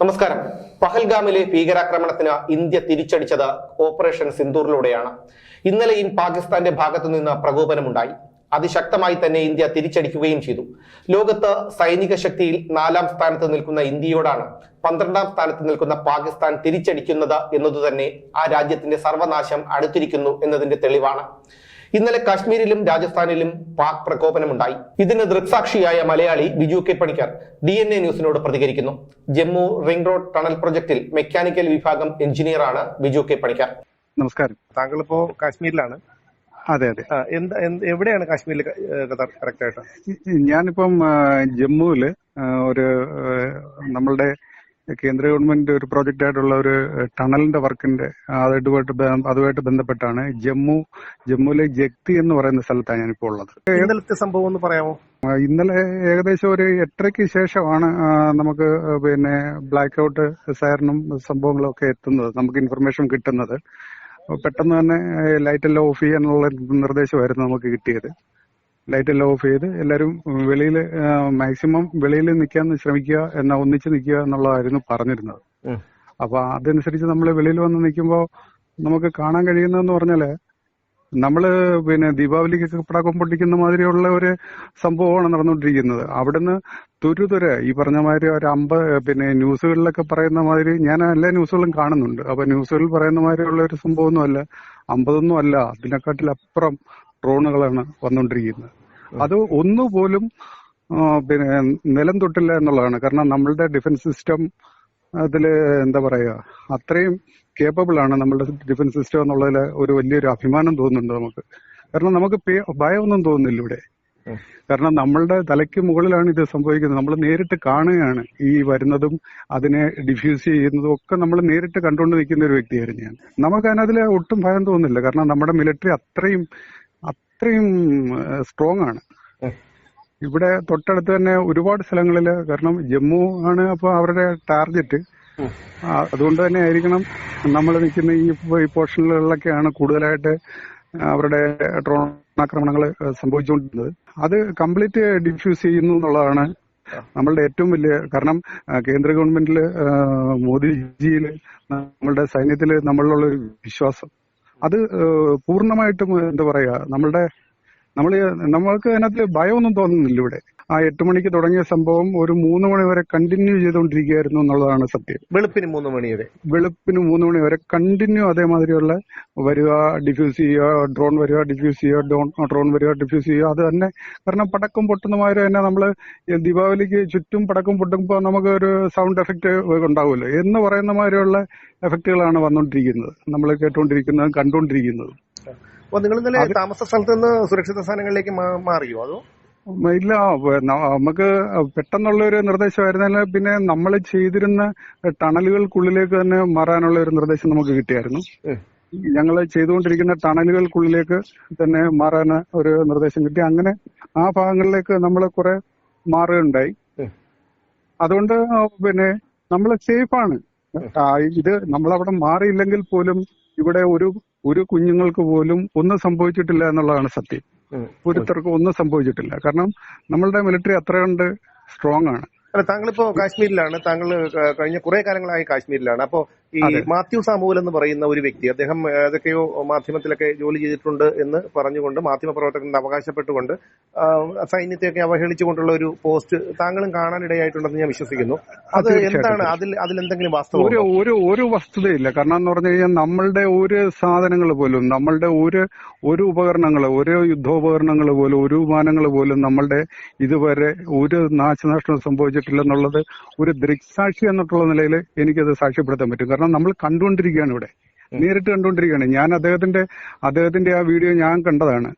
നമസ്കാരം. പഹൽഗാമിലെ ഭീകരാക്രമണത്തിന് India തിരിച്ചടിച്ചത് operation സിന്ദൂറിലൂടെയാണ്. ഇന്നലെയും പാകിസ്ഥാന്റെ ഭാഗത്തു നിന്ന് പ്രകോപനമുണ്ടായി. അതിശക്തമായി തന്നെ ഇന്ത്യ തിരിച്ചടിക്കുകയും ചെയ്തു. ലോകത്ത് സൈനിക ശക്തിയിൽ നാലാം സ്ഥാനത്ത് നിൽക്കുന്ന ഇന്ത്യയോടാണ് പന്ത്രണ്ടാം സ്ഥാനത്ത് നിൽക്കുന്ന പാകിസ്ഥാൻ തിരിച്ചടിക്കുന്നത് എന്നതുതന്നെ ആ രാജ്യത്തിന്റെ സർവനാശം അടുത്തിരിക്കുന്നു എന്നതിന്റെ തെളിവാണ്. ഇന്നലെ കാശ്മീരിലും രാജസ്ഥാനിലും പാക് പ്രകോപനമുണ്ടായി. ഇതിന് ദൃക്സാക്ഷിയായ Malayali Biju K Panicker D N A ന്യൂസിനോട് പ്രതികരിക്കുന്നു. ജമ്മു റിംഗ് റോഡ് ടണൽ പ്രൊജക്ടിൽ മെക്കാനിക്കൽ വിഭാഗം എഞ്ചിനീയറാണ് ബിജു കെ പണിക്കർ. നമസ്കാരം. താങ്കൾ ഇപ്പോ കാശ്മീരിലാണ്. അതെ അതെ. എന്താ എവിടെയാണ് കാശ്മീരിൽ കറക്റ്റ് ആയിട്ട് ഞാനിപ്പം ജമ്മുവിൽ ഒരു നമ്മളുടെ കേന്ദ്ര ഗവൺമെന്റ് ഒരു പ്രോജക്റ്റ് ആയിട്ടുള്ള ഒരു ടണലിന്റെ വർക്കിന്റെ അതുമായിട്ട് അതുമായിട്ട് ബന്ധപ്പെട്ടാണ് ജമ്മു ജമ്മുവിലെ ജഗ്തി എന്ന് പറയുന്ന സ്ഥലത്താണ് ഞാനിപ്പോൾ ഉള്ളത്. ഇന്നലത്തെ സംഭവം ഒന്ന് പറയാമോ? ഇന്നലെ ഏകദേശം ഒരു എട്ടരയ്ക്ക് ശേഷമാണ് നമുക്ക് പിന്നെ ബ്ലാക്ക് ഔട്ട് സൈറനും സംഭവങ്ങളും ഒക്കെ എത്തുന്നത് നമുക്ക് ഇൻഫർമേഷൻ കിട്ടുന്നത്. പെട്ടെന്ന് തന്നെ ലൈറ്റ് എല്ലാം ഓഫ് ചെയ്യാനുള്ള നിർദ്ദേശമായിരുന്നു നമുക്ക് കിട്ടിയത്. ലൈറ്റ് എല്ലാം ഓഫ് ചെയ്ത് എല്ലാവരും വെളിയിൽ മാക്സിമം വെളിയിൽ നിൽക്കാൻ ശ്രമിക്കുക എന്നാ ഒന്നിച്ച് നിൽക്കുക എന്നുള്ളതായിരുന്നു പറഞ്ഞിരുന്നത്. അപ്പൊ അതനുസരിച്ച് നമ്മൾ വെളിയിൽ വന്ന് നിൽക്കുമ്പോൾ നമുക്ക് കാണാൻ കഴിയുന്നതെന്ന് പറഞ്ഞാൽ നമ്മൾ പിന്നെ ദീപാവലിക്ക് പടക്കം പൊട്ടിക്കുന്ന മാതിരിയുള്ള ഒരു സംഭവമാണ് നടന്നുകൊണ്ടിരിക്കുന്നത്. അവിടുന്ന് തുരുതുര ഈ പറഞ്ഞ മാതിരി ഒരു അമ്പത് പിന്നെ ന്യൂസുകളിലൊക്കെ പറയുന്ന മാതിരി ഞാൻ എല്ലാ ന്യൂസുകളും കാണുന്നുണ്ട്. അപ്പൊ ന്യൂസുകളിൽ പറയുന്ന മാതിരിയുള്ള ഒരു സംഭവമൊന്നും അല്ല അമ്പതൊന്നും അല്ല അതിനെക്കാട്ടിലപ്പുറം ഡ്രോണുകളാണ് വന്നുകൊണ്ടിരിക്കുന്നത്. അത് ഒന്നുപോലും പിന്നെ നിലം തൊട്ടില്ല എന്നുള്ളതാണ്. കാരണം നമ്മളുടെ ഡിഫൻസ് സിസ്റ്റം അതിൽ എന്താ പറയുക അത്രയും കേപ്പബിൾ ആണ് നമ്മളുടെ ഡിഫൻസ് സിസ്റ്റം എന്നുള്ളതിൽ ഒരു വലിയൊരു അഭിമാനം തോന്നുന്നുണ്ട് നമുക്ക്. കാരണം നമുക്ക് ഭയമൊന്നും തോന്നുന്നില്ല ഇവിടെ. കാരണം നമ്മളുടെ തലയ്ക്ക് മുകളിലാണ് ഇത് സംഭവിക്കുന്നത്. നമ്മൾ നേരിട്ട് കാണുകയാണ്. ഈ വരുന്നതും അതിനെ ഡിഫ്യൂസ് ചെയ്യുന്നതും ഒക്കെ നമ്മൾ നേരിട്ട് കണ്ടുകൊണ്ട് നിൽക്കുന്ന ഒരു വ്യക്തിയായിരുന്നു ഞാൻ. നമുക്ക് അതിനതിൽ ഒട്ടും ഭയം തോന്നുന്നില്ല. കാരണം നമ്മുടെ മിലിറ്ററി അത്രയും അത്രയും സ്ട്രോങ് ആണ്. ഇവിടെ തൊട്ടടുത്ത് തന്നെ ഒരുപാട് സ്ഥലങ്ങളിൽ കാരണം ജമ്മു ആണ് അപ്പൊ അവരുടെ ടാർഗറ്റ് അതുകൊണ്ട് തന്നെ ആയിരിക്കണം നമ്മൾ നിൽക്കുന്ന ഈ പോർഷനുകളിലൊക്കെയാണ് കൂടുതലായിട്ട് അവരുടെ ഡ്രോൺ ആക്രമണങ്ങൾ സംഭവിച്ചുകൊണ്ടിരുന്നത്. അത് കംപ്ലീറ്റ് ഡിഫ്യൂസ് ചെയ്യുന്നു എന്നുള്ളതാണ് നമ്മളുടെ ഏറ്റവും വലിയ കാരണം. കേന്ദ്ര ഗവൺമെന്റിൽ മോദിജിയിൽ മോദിജിയിൽ നമ്മളുടെ സൈന്യത്തിൽ നമ്മളിലുള്ള ഒരു വിശ്വാസം. അത് പൂർണമായിട്ടും എന്താ പറയാ നമ്മളുടെ നമ്മൾ നമ്മൾക്ക് അതിനകത്ത് ഭയമൊന്നും തോന്നുന്നില്ല ഇവിടെ. ആ എട്ട് മണിക്ക് തുടങ്ങിയ സംഭവം ഒരു മൂന്ന് മണി വരെ കണ്ടിന്യൂ ചെയ്തുകൊണ്ടിരിക്കുകയായിരുന്നു എന്നുള്ളതാണ് സത്യം. വെളുപ്പിന് മൂന്ന് മണി വരെ. വെളുപ്പിന് മൂന്ന് മണി വരെ കണ്ടിന്യൂ അതേമാതിരിയുള്ള വരിക ഡിഫ്യൂസ് ചെയ്യുക ഡ്രോൺ വരിക ഡിഫ്യൂസ് ചെയ്യുക ഡ്രോൺ ഡ്രോൺ വരിക ഡിഫ്യൂസ് ചെയ്യുക അത് തന്നെ. കാരണം പടക്കം പൊട്ടുന്ന മാതിരി തന്നെ നമ്മൾ ദീപാവലിക്ക് ചുറ്റും പടക്കം പൊട്ടുമ്പോൾ നമുക്ക് ഒരു സൗണ്ട് എഫക്റ്റ് ഉണ്ടാവുമല്ലോ. എന്ന് പറയുന്ന മാതിരിയുള്ള എഫക്റ്റുകളാണ് വന്നുകൊണ്ടിരിക്കുന്നത് നമ്മൾ കേട്ടുകൊണ്ടിരിക്കുന്നതും കണ്ടുകൊണ്ടിരിക്കുന്നതും അപ്പൊ നിങ്ങൾ ഇന്നലെ താമസ സ്ഥലത്ത് നിന്ന് സുരക്ഷിത സ്ഥാനങ്ങളിലേക്ക് മാറിയോ? അതോ? ഇല്ല നമുക്ക് പെട്ടെന്നുള്ള ഒരു നിർദ്ദേശമായിരുന്നാൽ പിന്നെ നമ്മൾ ചെയ്തിരുന്ന ടണലുകൾക്കുള്ളിലേക്ക് തന്നെ മാറാനുള്ള ഒരു നിർദ്ദേശം നമുക്ക് കിട്ടിയായിരുന്നു. ഞങ്ങൾ ചെയ്തുകൊണ്ടിരിക്കുന്ന ടണലുകൾക്കുള്ളിലേക്ക് തന്നെ മാറാൻ ഒരു നിർദ്ദേശം കിട്ടി. അങ്ങനെ ആ ഭാഗങ്ങളിലേക്ക് നമ്മൾ കുറെ മാറുകയുണ്ടായി. അതുകൊണ്ട് പിന്നെ നമ്മൾ സേഫാണ്. ഇത് നമ്മളവിടെ മാറിയില്ലെങ്കിൽ പോലും ഇവിടെ ഒരു ഒരു കുഞ്ഞുങ്ങൾക്ക് പോലും ഒന്നും സംഭവിച്ചിട്ടില്ല എന്നുള്ളതാണ് സത്യം. ഒരുത്തർക്കും ഒന്നും സംഭവിച്ചിട്ടില്ല. കാരണം നമ്മളുടെ മിലിറ്ററി അത്ര കണ്ട് സ്ട്രോങ് ആണ്. അല്ല താങ്കളിപ്പോ കാശ്മീരിലാണ്. താങ്കൾ കഴിഞ്ഞ കുറെ കാലങ്ങളായി കാശ്മീരിലാണ്. അപ്പോ ഈ മാത്യു സാമൂൽ എന്ന് പറയുന്ന ഒരു വ്യക്തി അദ്ദേഹം ഏതൊക്കെയോ മാധ്യമത്തിലൊക്കെ ജോലി ചെയ്തിട്ടുണ്ട് എന്ന് പറഞ്ഞുകൊണ്ട് മാധ്യമ പ്രവർത്തകരുടെ അവകാശപ്പെട്ടുകൊണ്ട് സൈന്യത്തെയൊക്കെ അവഹേളിച്ചുകൊണ്ടുള്ള ഒരു പോസ്റ്റ് താങ്കളും കാണാനിടയായിട്ടുണ്ടെന്ന് ഞാൻ വിശ്വസിക്കുന്നു. അത് എന്താണ് അതിൽ അതിൽ എന്തെങ്കിലും വാസ്തവം ഒരു ഒരു വസ്തുതയില്ല. കാരണം എന്ന് പറഞ്ഞു കഴിഞ്ഞാൽ നമ്മളുടെ ഒരു സാധനങ്ങൾ പോലും നമ്മളുടെ ഒരു ഒരു ഉപകരണങ്ങൾ ഒരു യുദ്ധോപകരണങ്ങൾ പോലും ഒരു വിമാനങ്ങൾ പോലും നമ്മളുടെ ഇതുവരെ ഒരു നാശനഷ്ടം സംഭവിച്ചിട്ടില്ലെന്നുള്ളത് ഒരു ദൃക്സാക്ഷി എന്നിട്ടുള്ള നിലയിൽ എനിക്കത് സാക്ഷ്യപ്പെടുത്താൻ പറ്റും. കാരണം നമ്മൾ കണ്ടുകൊണ്ടിരിക്കുകയാണ് ഇവിടെ. നേരിട്ട് കണ്ടുകൊണ്ടിരിക്കുകയാണ്. ഞാൻ അദ്ദേഹത്തിന്റെ അദ്ദേഹത്തിന്റെ ആ വീഡിയോ ഞാൻ കണ്ടതാണ്.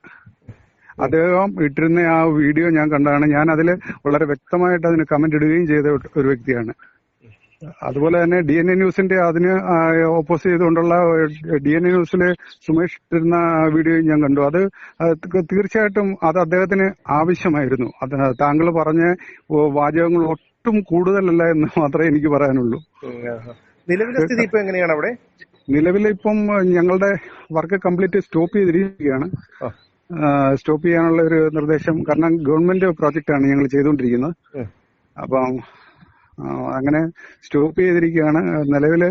അദ്ദേഹം ഇട്ടിരുന്ന ആ വീഡിയോ ഞാൻ കണ്ടതാണ്. ഞാൻ അതിൽ വളരെ വ്യക്തമായിട്ട് അതിന് കമന്റ് ഇടുകയും ചെയ്ത ഒരു വ്യക്തിയാണ്. അതുപോലെ തന്നെ ഡി എൻ എ ന്യൂസിന്റെ അതിന് ഓപ്പോസ് ചെയ്തുകൊണ്ടുള്ള ഡി എൻ എ ന്യൂസിലെ സുമേഷ് ഇട്ടിരുന്ന വീഡിയോ ഞാൻ കണ്ടു. അത് തീർച്ചയായിട്ടും അത് അദ്ദേഹത്തിന് ആവശ്യമായിരുന്നു. അത് താങ്കൾ പറഞ്ഞ വാചകങ്ങൾ ഒട്ടും കൂടുതലല്ല എന്ന് മാത്രമേ എനിക്ക് പറയാനുള്ളൂ. നിലവിലെ സ്ഥിതി ഇപ്പൊ എങ്ങനെയാണ് അവിടെ? നിലവിലെ ഇപ്പം ഞങ്ങളുടെ വർക്ക് കംപ്ലീറ്റ് സ്റ്റോപ്പ് ചെയ്തിരിക്കുകയാണ്. സ്റ്റോപ്പ് ചെയ്യാനുള്ള ഒരു നിർദ്ദേശം കാരണം ഗവൺമെന്റ് പ്രോജക്റ്റ് ആണ് ഞങ്ങൾ ചെയ്തുകൊണ്ടിരിക്കുന്നത്. അപ്പം അങ്ങനെ സ്റ്റോപ്പ് ചെയ്തിരിക്കുകയാണ്. നിലവിൽ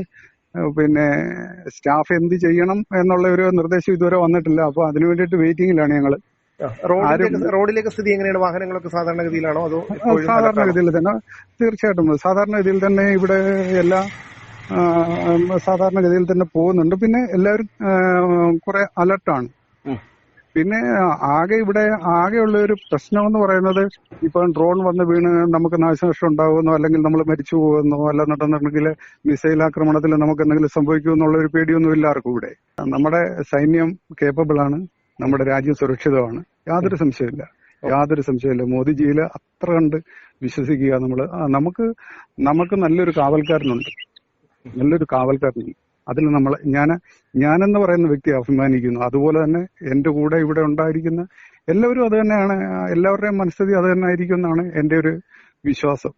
പിന്നെ സ്റ്റാഫ് എന്ത് ചെയ്യണം എന്നുള്ള ഒരു നിർദ്ദേശം ഇതുവരെ വന്നിട്ടില്ല. അപ്പൊ അതിനു വേണ്ടിയിട്ട് വെയിറ്റിംഗിലാണ് ഞങ്ങൾ റോഡിലേക്ക് സ്ഥിതി എങ്ങനെയാണ്? വാഹനങ്ങളൊക്കെ സാധാരണഗതിയിലാണോ? അതോ സാധാരണഗതിയിൽ തന്നെ. തീർച്ചയായിട്ടും. സാധാരണഗതിയിൽ തന്നെ ഇവിടെ എല്ലാ സാധാരണ ഗതിയിൽ തന്നെ പോകുന്നുണ്ട്. പിന്നെ എല്ലാവരും കുറെ അലർട്ടാണ്. ആണ് പിന്നെ ആകെ ഇവിടെ ആകെയുള്ള ഒരു പ്രശ്നം എന്ന് പറയുന്നത് ഇപ്പം ഡ്രോൺ വന്ന് വീണ് നമുക്ക് നാശനഷ്ടം ഉണ്ടാകുമെന്നോ അല്ലെങ്കിൽ നമ്മൾ മരിച്ചു പോകുമെന്നോ അല്ലെന്നുണ്ടെന്നുണ്ടെങ്കിൽ മിസൈൽ ആക്രമണത്തിൽ നമുക്ക് എന്തെങ്കിലും സംഭവിക്കുമോ എന്നുള്ള ഒരു പേടിയൊന്നും ഇല്ല ആർക്കും ഇവിടെ. നമ്മുടെ സൈന്യം കേപ്പബിൾ ആണ്. നമ്മുടെ രാജ്യം സുരക്ഷിതമാണ്. യാതൊരു സംശയമില്ല യാതൊരു സംശയമില്ല മോദിജിയിൽ അത്ര കണ്ട് വിശ്വസിക്കുക നമ്മൾ നമുക്ക് നമുക്ക് നല്ലൊരു കാവൽക്കാരനുണ്ട്. നല്ലൊരു കാവൽക്കാരനുണ്ട് അതിൽ നമ്മൾ ഞാൻ ഞാനെന്ന് പറയുന്ന വ്യക്തി അഭിമാനിക്കുന്നു. അതുപോലെ തന്നെ എന്റെ കൂടെ ഇവിടെ ഉണ്ടായിരിക്കുന്ന എല്ലാവരും അത് തന്നെയാണ്. എല്ലാവരുടെയും മനസ്ഥിതി അത് തന്നെ ആയിരിക്കും എന്നാണ് എന്റെ ഒരു വിശ്വാസം.